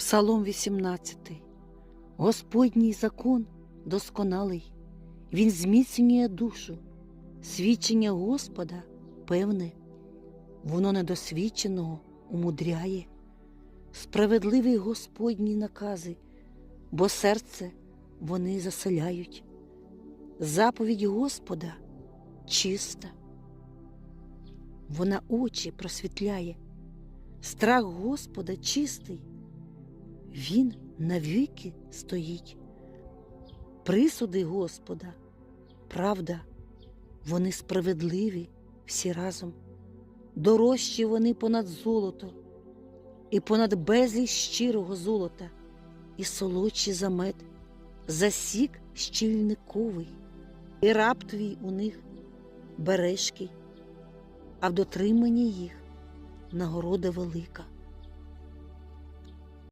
Псалом 18. Господній закон досконалий, Він зміцнює душу, свідчення Господа певне, воно недосвідченого умудряє, справедливі Господні накази, бо серце вони заселяють. Заповідь Господа чиста, вона очі просвітляє, страх Господа чистий. Він навіки стоїть. Присуди Господа, правда, вони справедливі всі разом, дорожчі вони понад золото, і понад безліч щирого золота, і солодші за мед, засік щільниковий, і раб твій у них бережкий, а в дотриманні їх нагорода велика.